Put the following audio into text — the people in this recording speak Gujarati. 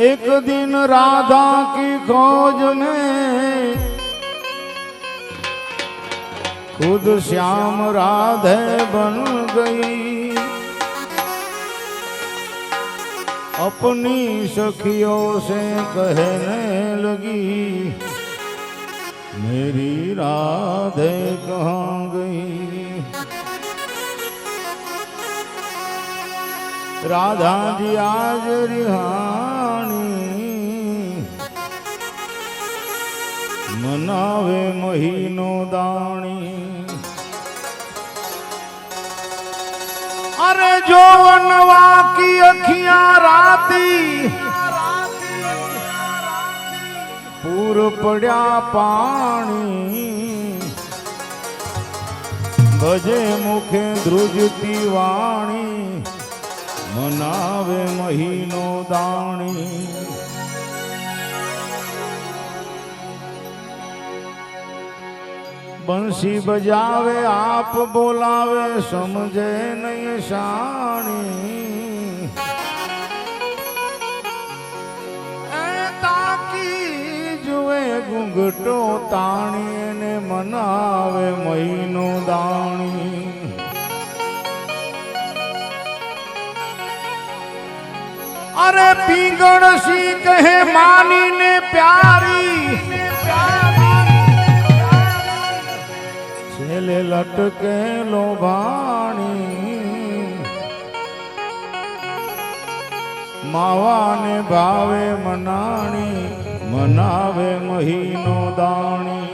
एक दिन राधा की खोज में खुद श्याम राधे बन गई। अपनी सखियों से कहने लगी, मेरी राधे कहाँ રાધા જી આજ રિહાણી, મનાવે મહિનો દાણી. અરે જો વનવા કી અખિયા રાતી, પૂર પડ્યા પાણી. ભજે મુખે ધ્રુજતી વાણી. મનાવે મહિનો દાણી. બંસી બજાવે, આપ બોલાવે, સમજે નહીં શાણી તાકી જુએ, ઘૂંઘટો તાણી ને મનાવે મહિનો દાણી. અરે પીંગળ સી કહે, માનીને પ્યારી. છેલે લટકે લોભાણી માવાને ભાવે મનાણી, મનાવે મહિનો દાણી.